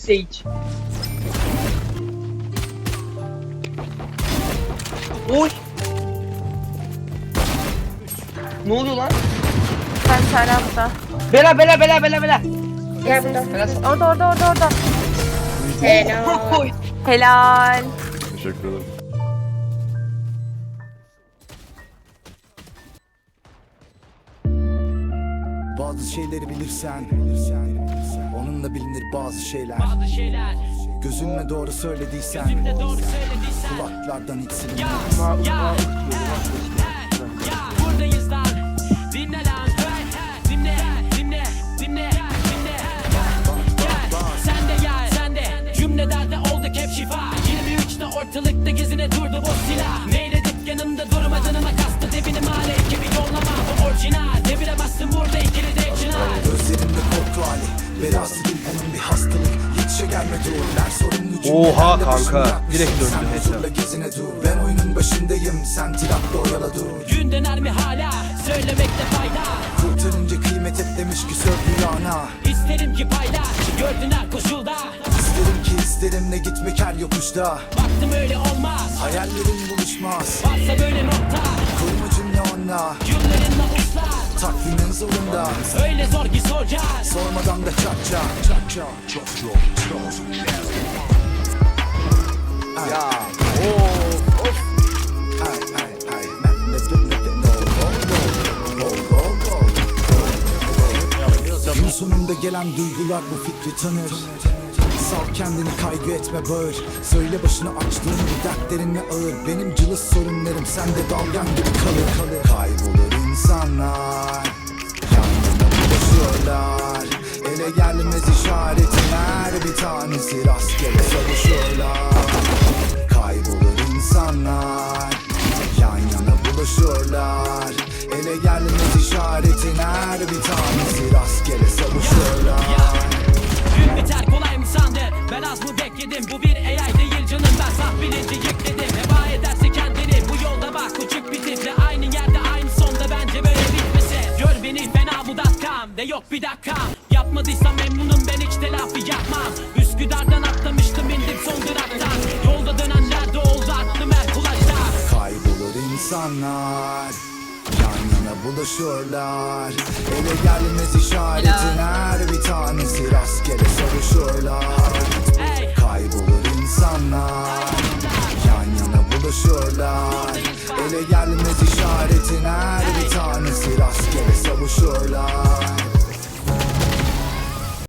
Sage. Oy. Ne oluyor lan? Ben tarafta. Bela bela bela bela bela. Gel bunda. Bela Orada orada orada orada. Helal. Oy. Helal. Teşekkür ederim. Bazı şeyleri bilirsen Onunla bilinir bazı şeyler. Bazı şeyler. Gözünle doğru söylediysen Gözümde doğru söylediysen. Kulaklardan hiç silinmez Ya ya Ya buradayız lan. Dinle lan. Dinle dinle dinle dinle. Gel sen de gel sen de. Cümlelerde olduk hep şifa. 23'te ortalıkta gezine durdu boş silah Oha kanka, direkt döndü huzurla gezine dur. Ben oyunun başındayım. Sen tirakla oyala dur. Gün döner mi hala? Söylemekte fayda. Kurtarınca kıymet et demiş ki sövdü ana İsterim ki paylaş gördün her koşulda. İsterim ki isterim ne gitmek her yokuşta. Baktım öyle olmaz. Hayallerin buluşmaz. Varsa böyle nokta. Kurma cümle onunla? Cümlelerinle uslar Takvimin zorunda. Öyle zor ki soracağız. Sormadan da çak çak çak çak çak çak Ya of of Ay. Ay ay Gün sonunda gelen duygular bu fikri tanır. Sal kendini kaygı etme bağır. Söyle başını açtığın bu dertlerinle ağır? Benim cılız sorunlarım sende dalgan gibi kalır. Kalır Kaybolur insanlar Yan yana buluşuyorlar Ele gelmez işaretin her bir tanesi Rastgele Ele gelmez işaretin her bir tanesi. Rastgele savuşuyorlar Gün biter kolay mı sandın Ben az mı bekledim? Bu bir AI değil canım Ben saf bilinci yükledim. Heba ederse kendini bu yolda bak Uçuk bitirle aynı yerde aynı sonda Bence böyle bitmesin Gör beni fena bu datkam. De yok bir dakika Yapmadıysam memnunum ben hiç telafi yapmam. Üsküdar'dan atlamıştım indim son duraktan. Yolda dönenler de oldu aklım her kulakta Kaybolur insanlar Yan yana buluşuyorlar. Ele gelmez işaretin